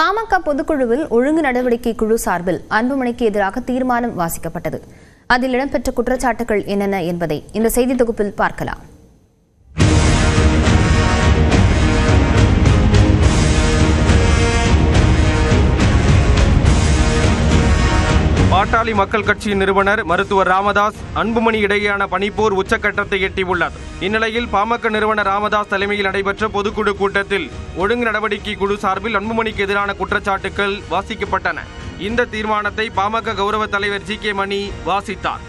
பாமக பொதுக்குழுவில் ஒழுங்கு நடவடிக்கை குழு சார்பில் அன்புமணிக்கு எதிராக தீர்மானம் வாசிக்கப்பட்டது. அதில் இடம்பெற்ற குற்றச்சாட்டுகள் என்னென்ன என்பதை இந்த செய்தி தொகுப்பில் பார்க்கலாம். பாட்டாளி மக்கள் கட்சியின் நிறுவனர் மருத்துவர் ராமதாஸ் அன்புமணி இடையேயான பனிப்போர் உச்சக்கட்டத்தை எட்டியுள்ளது இந்நிலையில் பாமக நிறுவனர் ராமதாஸ் தலைமையில் நடைபெற்ற பொதுக்குழு கூட்டத்தில் ஒழுங்கு நடவடிக்கை குழு சார்பில் அன்புமணிக்கு எதிரான குற்றச்சாட்டுகள் வாசிக்கப்பட்டன. இந்த தீர்மானத்தை பாமக கௌரவ தலைவர் ஜி கே மணி வாசித்தார்.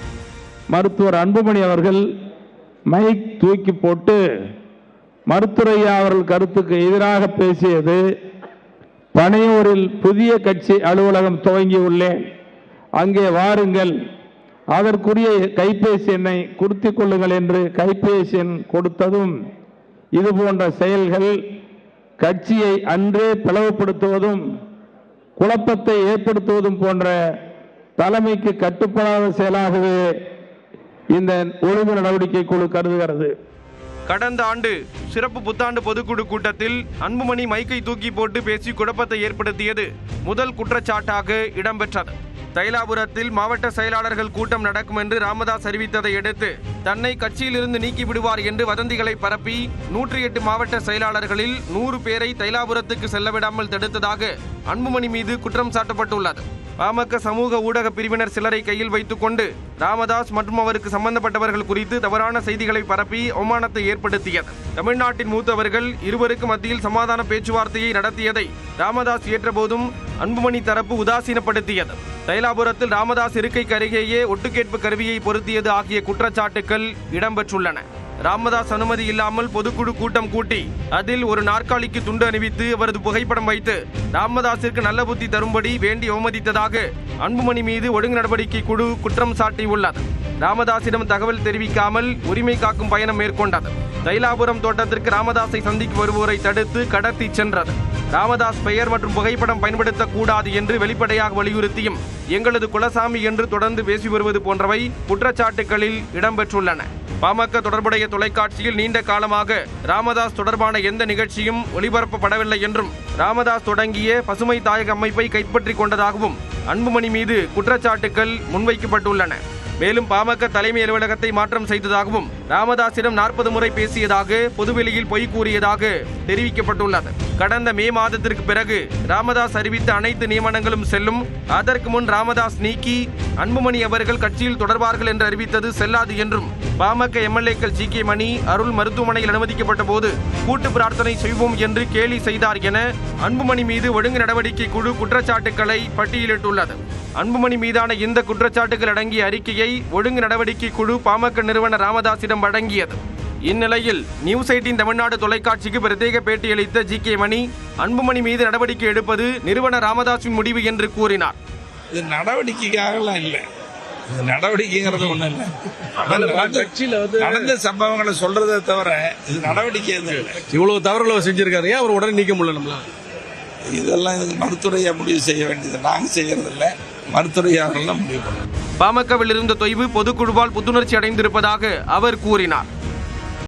மருத்துவர் அன்புமணி அவர்கள் மைக் தூக்கி போட்டு மருத்துரையா அவர்கள் கருத்துக்கு எதிராக பேசியது பனையூரில் புதிய கட்சி அலுவலகம் துவங்கியுள்ளேன். அங்கே வாருங்கள். அதற்குரிய கைபேசி எண்ணை குறித்து கொள்ளுங்கள் என்று கைபேசி எண் கொடுத்ததும் இது போன்ற செயல்கள் கட்சியை அன்றே பிளவுபடுத்துவதும் குழப்பத்தை ஏற்படுத்துவதும் போன்ற தலைமைக்கு கட்டுப்படாத செயலாகவே இந்த ஒழுங்கு நடவடிக்கை குழு கருதுகிறது. கடந்த ஆண்டு சிறப்பு புத்தாண்டு பொதுக்குழு கூட்டத்தில் அன்புமணி மைக்கை தூக்கி போட்டு பேசி குழப்பத்தை ஏற்படுத்தியது முதல் குற்றச்சாட்டாக இடம்பெற்றது. தைலாபுரத்தில் மாவட்ட செயலாளர்கள் கூட்டம் நடக்கும் என்று ராமதாஸ் அறிவித்ததை அடுத்து தன்னை கட்சியிலிருந்து நீக்கி விடுவார் என்று வதந்திகளை பரப்பி நூற்றி எட்டு மாவட்ட செயலாளர்களில் நூறு பேரை தைலாபுரத்துக்கு செல்லவிடாமல் தடுத்ததாக அன்புமணி மீது குற்றம் சாட்டப்பட்டுள்ளது. பாமக சமூக ஊடக பிரிவினர் சிலரை கையில் வைத்துக் கொண்டு ராமதாஸ் மற்றும் அவருக்கு சம்பந்தப்பட்டவர்கள் குறித்து தவறான செய்திகளை பரப்பி அவமானத்தை ஏற்படுத்தியது. தமிழ்நாட்டின் மூத்தவர்கள் இருவருக்கு மத்தியில் சமாதான பேச்சுவார்த்தையை நடத்தியதை ராமதாஸ் ஏற்றபோதும் அன்புமணி தரப்பு உதாசீனப்படுத்தியது. தைலாபுரத்தில் ராமதாஸ் இருக்கைக்கு அருகேயே ஒட்டுக்கேட்பு கருவியை பொருத்தியது ஆகிய குற்றச்சாட்டுகள் இடம்பெற்றுள்ளன. ராமதாஸ் அனுமதி இல்லாமல் பொதுக்குழு கூட்டம் கூட்டி அதில் ஒரு நாற்காலிக்கு துண்டு அணிவித்து அவரது புகைப்படம் வைத்து ராமதாஸிற்கு நல்ல புத்தி தரும்படி வேண்டி அவமதித்ததாக அன்புமணி மீது ஒழுங்கு நடவடிக்கை குழு குற்றம் சாட்டியுள்ளது. ராமதாஸிடம் தகவல் தெரிவிக்காமல் உரிமை காக்கும் பயணம் மேற்கொண்டது. தைலாபுரம் தோட்டத்திற்கு ராமதாஸை சந்திக்கு வருவோரை தடுத்து கடத்தி சென்றது. ராமதாஸ் பெயர் மற்றும் புகைப்படம் பயன்படுத்தக்கூடாது என்று வெளிப்படையாக வலியுறுத்தியும் எங்களது குலசாமி என்று தொடர்ந்து பேசி வருவது போன்றவை குற்றச்சாட்டுகளில் இடம்பெற்றுள்ளன. பாமக தொடர்புடைய தொலைக்காட்சியில் நீண்ட காலமாக ராமதாஸ் தொடர்பான எந்த நிகழ்ச்சியும் ஒளிபரப்பப்படவில்லை என்றும் ராமதாஸ் தொடங்கிய பசுமை தாயக அமைப்பை கைப்பற்றிக் கொண்டதாகவும் அன்புமணி மீது குற்றச்சாட்டுகள் முன்வைக்கப்பட்டுள்ளன. மேலும் பாமக தலைமை அலுவலகத்தை மாற்றம் செய்ததாகவும் ராமதாஸிடம் நாற்பது முறை பேசியதாக பொதுவெளியில் பொய் கூறியதாக தெரிவிக்கப்பட்டுள்ளது. கடந்த மே மாதத்திற்கு பிறகு ராமதாஸ் அறிவித்த அனைத்து நியமனங்களும் செல்லும். அதற்கு முன் ராமதாஸ் நீக்கி அன்புமணி அவர்கள் கட்சியில் தொடர்வார்கள் என்று அறிவித்தது செல்லாது என்றும் பாமக எம்எல்ஏக்கள் ஜி. கே. மணி அருள் மருத்துவமனையில் அனுமதிக்கப்பட்ட போது கூட்டு பிரார்த்தனை செய்வோம் என்று கேலி செய்தார் என அன்புமணி மீது ஒழுங்கு நடவடிக்கை குழு குற்றச்சாட்டுக்களை பட்டியலிட்டுள்ளது. அன்புமணி மீதான இந்த குற்றச்சாட்டுகள் அடங்கிய அறிக்கையை ஒழுங்கு நடவடிக்கை குழு பாமக நிறுவனர் ராமதாஸிடம் வழங்கியது. இந்நிலையில் நியூஸ் எயிட்டின் தமிழ்நாடு தொலைக்காட்சிக்கு பிரத்யேக பேட்டியளித்த ஜி கே மணி அன்புமணி மீது நடவடிக்கை எடுப்பது நிறுவனர் ராமதாஸின் முடிவு என்று கூறினார். இது நடவடிக்கைக்காகலாம் இல்லை. இது நடவடிக்கைங்கிறது ஒண்ணும் இல்லை. நடந்த சம்பவங்களை சொல்றதை தவிர இது நடவடிக்கை இவ்வளவு தவறுகளை செஞ்சிருக்காரு. ஏன் அவர் உடனே நீக்க முடியல நம்மள? இதெல்லாம் இதுக்கு மருத்துவரையா முடிவு செய்ய வேண்டியது. நாங்க செய்யறது இல்லை முடிவு பாமகவில் இருந்த தொய்வு பொதுக்குழுவால் புத்துணர்ச்சி அடைந்திருப்பதாக அவர் கூறினார்.